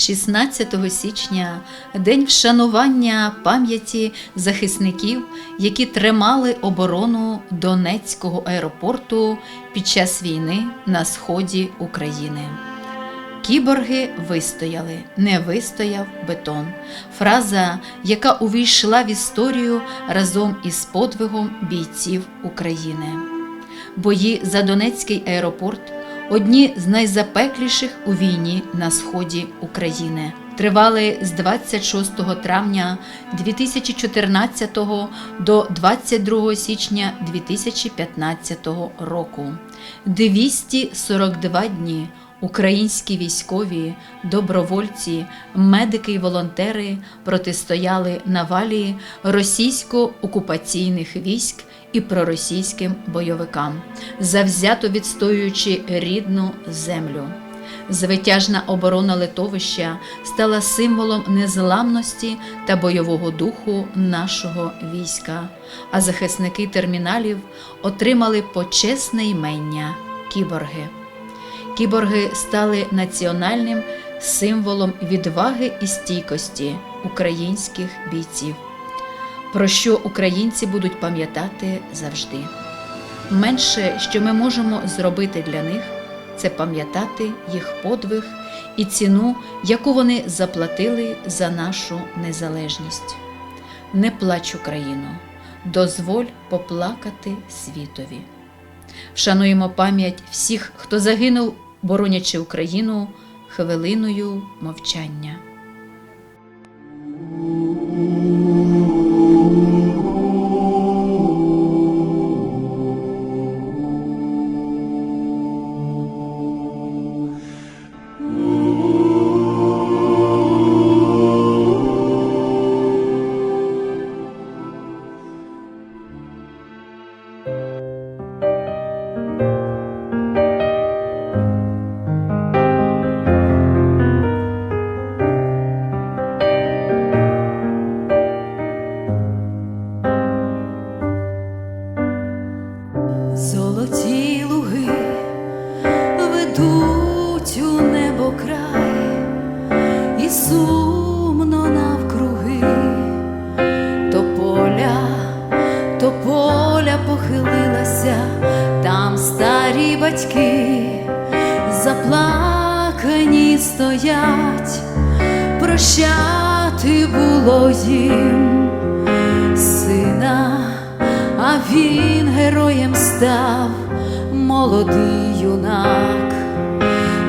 16 січня день вшанування пам'яті захисників, які тримали оборону Донецького аеропорту під час війни на сході України. Кіборги вистояли, не вистояв бетон. Фраза, яка увійшла в історію разом із подвигом бійців України. Бої за Донецький аеропорт одні з найзапекліших у війні на сході України. Тривали з 26 травня 2014 до 22 січня 2015 року. 242 дні українські військові, добровольці, медики й волонтери протистояли навалі російсько-окупаційних військ і проросійським бойовикам, завзято відстоюючи рідну землю. Звитяжна оборона литовища стала символом незламності та бойового духу нашого війська, а захисники терміналів отримали почесне імення кіборги. Кіборги стали національним символом відваги і стійкості українських бійців, про що українці будуть пам'ятати завжди. Менше, що ми можемо зробити для них, це пам'ятати їх подвиг і ціну, яку вони заплатили за нашу незалежність. Не плач Україну, дозволь поплакати світові. Вшануємо пам'ять всіх, хто загинув, боронячи Україну хвилиною мовчання. Заплакані стоять, прощати було їм сина, а він героєм став молодий юнак,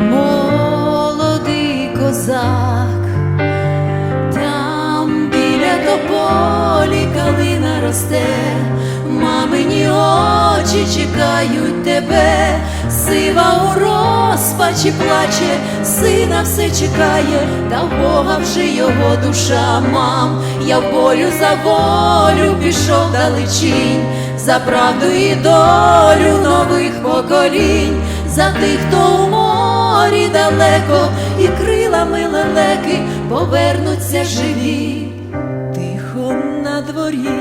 молодий козак, там біля тополі калина росте, мамині очі чекають тебе, сива у розпачі плаче, сина все чекає, та в Бога вже його душа, мам, я в бою за волю пішов далечінь, за правду і долю нових поколінь, за тих, хто у морі далеко, і крилами лелеки повернуться живі, тихо на дворі,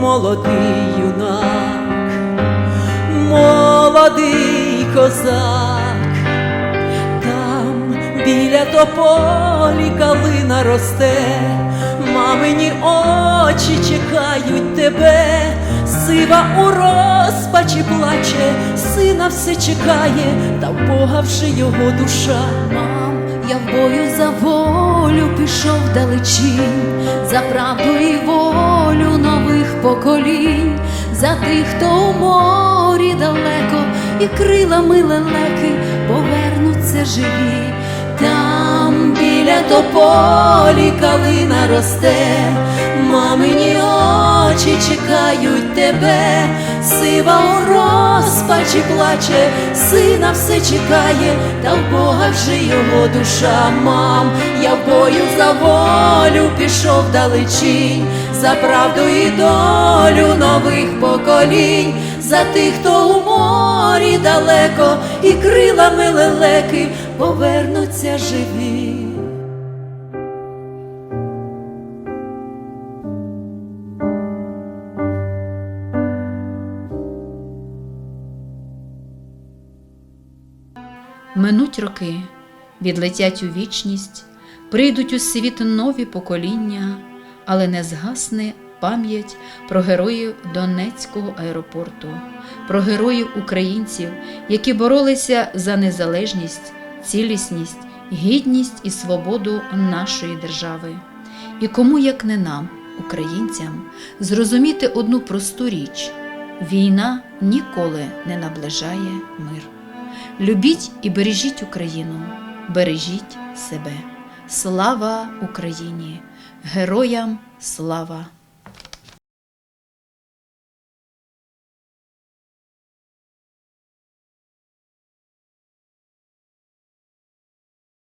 молодий юнак, молодий козак, там біля тополі калина росте, мамині очі чекають тебе, сива у розпачі плаче, сина все чекає, та в Бога вже його душа. Я в бою за волю пішов далечінь, за правду і волю поколінь, за тих, хто у морі далеко, і крилами лелеки повернуться живі. Там біля тополі калина росте, мамині очі чекають тебе, сива у розпачі плаче, сина все чекає, та в Бога вже його душа, мам, я в бою за волю пішов далечінь, за правду і долю нових поколінь, за тих, хто у морі далеко, і крилами лелеки повернуться живі. Минуть роки, відлетять у вічність, прийдуть у світ нові покоління, але не згасне пам'ять про героїв Донецького аеропорту, про героїв українців, які боролися за незалежність, цілісність, гідність і свободу нашої держави. І кому, як не нам, українцям, зрозуміти одну просту річ: війна ніколи не наближає мир. Любіть і бережіть Україну, бережіть себе. Слава Україні! Героям слава!